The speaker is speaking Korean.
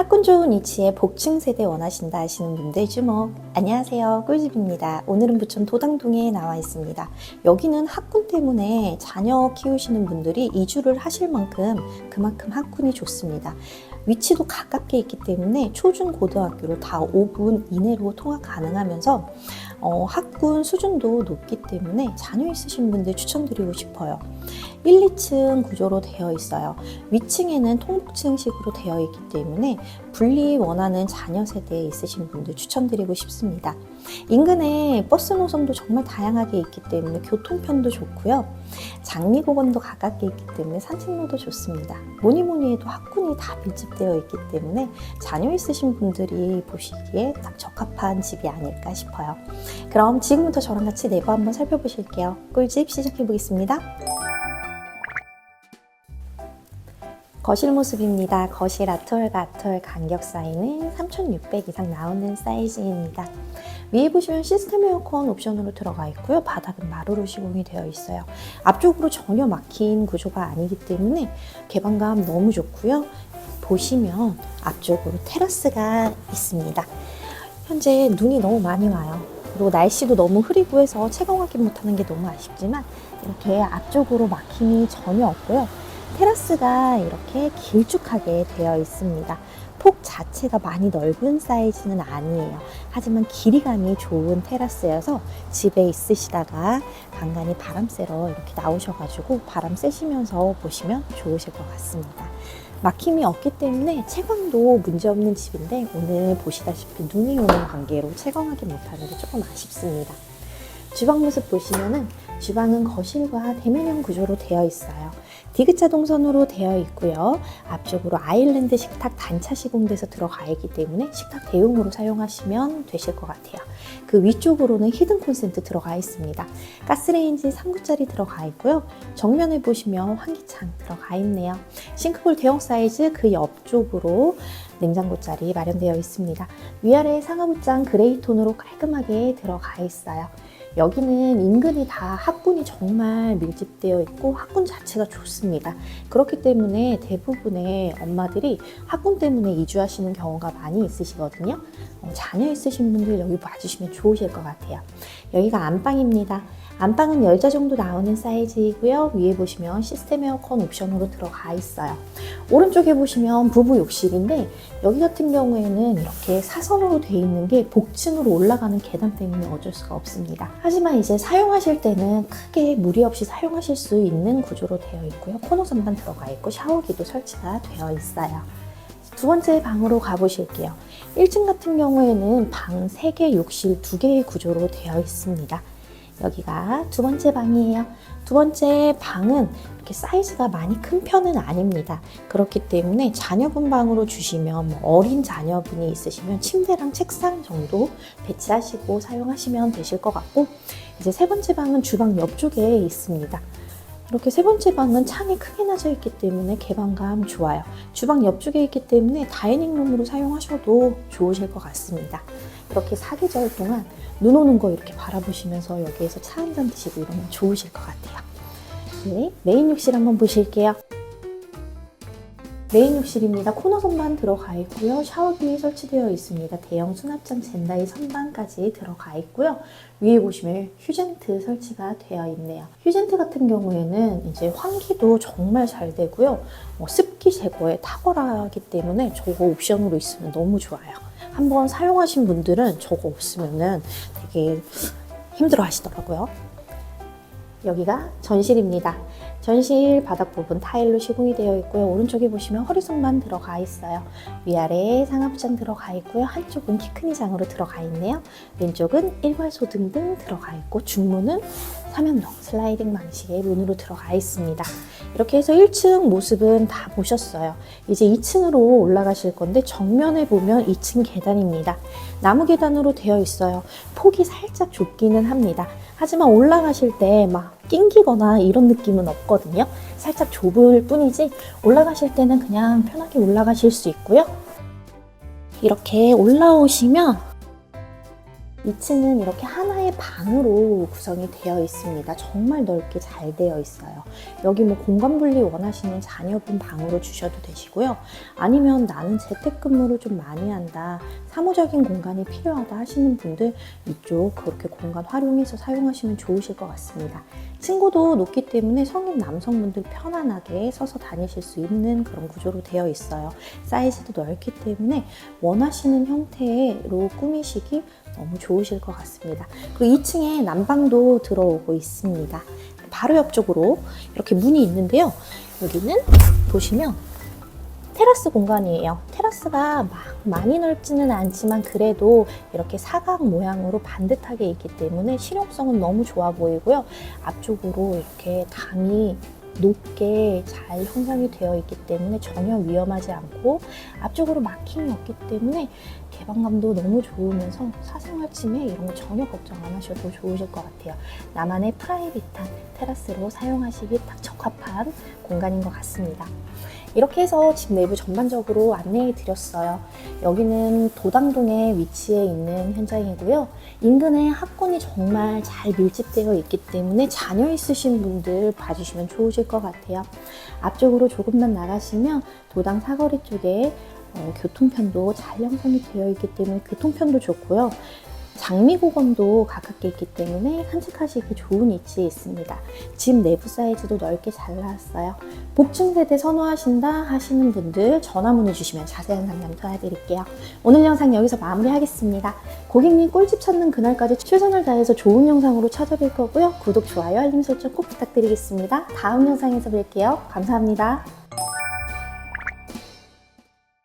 학군 좋은 위치에 복층 세대 원하신다 하시는 분들 주목. 안녕하세요. 꿀집입니다. 오늘은 부천 도당동에 나와 있습니다. 여기는 학군 때문에 자녀 키우시는 분들이 이주를 하실 만큼 그만큼 학군이 좋습니다. 위치도 가깝게 있기 때문에 초중 고등학교를 다 5분 이내로 통학 가능하면서 어, 학군 수준도 높기 때문에 자녀 있으신 분들 추천드리고 싶어요. 1, 2층 구조로 되어 있어요. 위층에는 통복층식으로 되어 있기 때문에 분리 원하는 자녀 세대에 있으신 분들 추천드리고 싶습니다. 인근에 버스 노선도 정말 다양하게 있기 때문에 교통편도 좋고요. 장미공원도 가깝게 있기 때문에 산책로도 좋습니다. 뭐니 뭐니 해도 학군이 다 밀집되어 있기 때문에 자녀 있으신 분들이 보시기에 딱 적합한 집이 아닐까 싶어요. 그럼 지금부터 저랑 같이 내부 한번 살펴보실게요. 꿀집 시작해 보겠습니다. 거실 모습입니다. 거실 아톨과 아톨 간격 사이는 3600 이상 나오는 사이즈입니다. 위에 보시면 시스템 에어컨 옵션으로 들어가 있고요. 바닥은 마루로 시공이 되어 있어요. 앞쪽으로 전혀 막힌 구조가 아니기 때문에 개방감 너무 좋고요. 보시면 앞쪽으로 테라스가 있습니다. 현재 눈이 너무 많이 와요. 그리고 날씨도 너무 흐리고 해서 채광 확인 못하는 게 너무 아쉽지만 이렇게 앞쪽으로 막힘이 전혀 없고요. 테라스가 이렇게 길쭉하게 되어 있습니다. 폭 자체가 많이 넓은 사이즈는 아니에요. 하지만 길이감이 좋은 테라스여서 집에 있으시다가 간간히 바람 쐬러 이렇게 나오셔가지고 바람 쐬시면서 보시면 좋으실 것 같습니다. 막힘이 없기 때문에 채광도 문제없는 집인데 오늘 보시다시피 눈이 오는 관계로 채광하기 못하는 게 조금 아쉽습니다. 주방 모습 보시면은 주방은 거실과 대면형 구조로 되어 있어요. 디귿자 동선으로 되어 있고요. 앞쪽으로 아일랜드 식탁 단차 시공돼서 들어가 있기 때문에 식탁 대용으로 사용하시면 되실 것 같아요. 그 위쪽으로는 히든 콘센트 들어가 있습니다. 가스레인지 3구짜리 들어가 있고요. 정면에 보시면 환기창 들어가 있네요. 싱크볼 대형 사이즈 그 옆쪽으로 냉장고 자리 마련되어 있습니다. 위아래 상하부장 그레이 톤으로 깔끔하게 들어가 있어요. 여기는 인근이 다 학군이 정말 밀집되어 있고 학군 자체가 좋습니다. 그렇기 때문에 대부분의 엄마들이 학군 때문에 이주하시는 경우가 많이 있으시거든요. 어, 자녀 있으신 분들 여기 봐주시면 좋으실 것 같아요. 여기가 안방입니다. 안방은 10자 정도 나오는 사이즈이고요. 위에 보시면 시스템 에어컨 옵션으로 들어가 있어요. 오른쪽에 보시면 부부 욕실인데 여기 같은 경우에는 이렇게 사선으로 돼 있는 게 복층으로 올라가는 계단 때문에 어쩔 수가 없습니다. 하지만 이제 사용하실 때는 크게 무리 없이 사용하실 수 있는 구조로 되어 있고요. 코너 선반 들어가 있고 샤워기도 설치가 되어 있어요. 두 번째 방으로 가보실게요. 1층 같은 경우에는 방 3개, 욕실 2개의 구조로 되어 있습니다. 여기가 두 번째 방이에요. 두 번째 방은 이렇게 사이즈가 많이 큰 편은 아닙니다. 그렇기 때문에 자녀분 방으로 주시면 뭐 어린 자녀분이 있으시면 침대랑 책상 정도 배치하시고 사용하시면 되실 것 같고 이제 세 번째 방은 주방 옆쪽에 있습니다. 이렇게 세 번째 방은 창이 크게 나져 있기 때문에 개방감 좋아요. 주방 옆쪽에 있기 때문에 다이닝룸으로 사용하셔도 좋으실 것 같습니다. 이렇게 사계절 동안 눈 오는 거 이렇게 바라보시면서 여기에서 차 한 잔 드시고 이러면 좋으실 것 같아요. 네, 메인 욕실 한번 보실게요. 메인 욕실입니다. 코너 선반 들어가 있고요. 샤워기 설치되어 있습니다. 대형 수납장 젠다이 선반까지 들어가 있고요. 위에 보시면 휴젠트 설치가 되어 있네요. 휴젠트 같은 경우에는 이제 환기도 정말 잘 되고요. 뭐 습기 제거에 탁월하기 때문에 저거 옵션으로 있으면 너무 좋아요. 한번 사용하신 분들은 저거 없으면은 되게 힘들어 하시더라고요. 여기가 전실입니다. 전실 바닥 부분 타일로 시공이 되어 있고요. 오른쪽에 보시면 허리선만 들어가 있어요. 위아래 상하부장 들어가 있고요. 한쪽은 키큰 이장으로 들어가 있네요. 왼쪽은 일괄소 등등 들어가 있고 중문은 삼연동 슬라이딩 방식의 문으로 들어가 있습니다. 이렇게 해서 1층 모습은 다 보셨어요. 이제 2층으로 올라가실 건데 정면에 보면 2층 계단입니다. 나무 계단으로 되어 있어요. 폭이 살짝 좁기는 합니다. 하지만 올라가실 때막 낑기거나 이런 느낌은 없거든요. 살짝 좁을 뿐이지 올라가실 때는 그냥 편하게 올라가실 수 있고요. 이렇게 올라오시면 2층은 이렇게 하나의 방으로 구성이 되어 있습니다. 정말 넓게 잘 되어 있어요. 여기 뭐 공간 분리 원하시는 자녀분 방으로 주셔도 되시고요. 아니면 나는 재택근무를 좀 많이 한다, 사무적인 공간이 필요하다 하시는 분들 이쪽 그렇게 공간 활용해서 사용하시면 좋으실 것 같습니다. 층고도 높기 때문에 성인 남성분들 편안하게 서서 다니실 수 있는 그런 구조로 되어 있어요. 사이즈도 넓기 때문에 원하시는 형태로 꾸미시기 너무 좋 으실 것 같습니다. 그리고 2층에 난방도 들어오고 있습니다. 바로 옆쪽으로 이렇게 문이 있는데요. 여기는 보시면 테라스 공간이에요. 테라스가 막 많이 넓지는 않지만 그래도 이렇게 사각 모양으로 반듯하게 있기 때문에 실용성은 너무 좋아 보이고요. 앞쪽으로 이렇게 강이 높게 잘 형성이 되어 있기 때문에 전혀 위험하지 않고 앞쪽으로 막힘이 없기 때문에 개방감도 너무 좋으면서 사생활 침해 이런 거 전혀 걱정 안 하셔도 좋으실 것 같아요. 나만의 프라이빗한 테라스로 사용하시기 딱 적합한 공간인 것 같습니다. 이렇게 해서 집 내부 전반적으로 안내해 드렸어요. 여기는 도당동에 위치해 있는 현장이고요. 인근에 학군이 정말 잘 밀집되어 있기 때문에 자녀 있으신 분들 봐주시면 좋으실 것 같아요. 앞쪽으로 조금만 나가시면 도당 사거리 쪽에 어, 교통편도 잘 형성이 되어 있기 때문에 교통편도 좋고요. 장미고건도 가깝게 있기 때문에 산책하시기 좋은 위치에 있습니다. 집 내부 사이즈도 넓게 잘 나왔어요. 복층 세대 선호하신다 하시는 분들 전화 문의 주시면 자세한 상담 도와드릴게요. 오늘 영상 여기서 마무리하겠습니다. 고객님 꿀집 찾는 그날까지 최선을 다해서 좋은 영상으로 찾아뵐 거고요. 구독, 좋아요, 알림 설정 꼭 부탁드리겠습니다. 다음 영상에서 뵐게요. 감사합니다.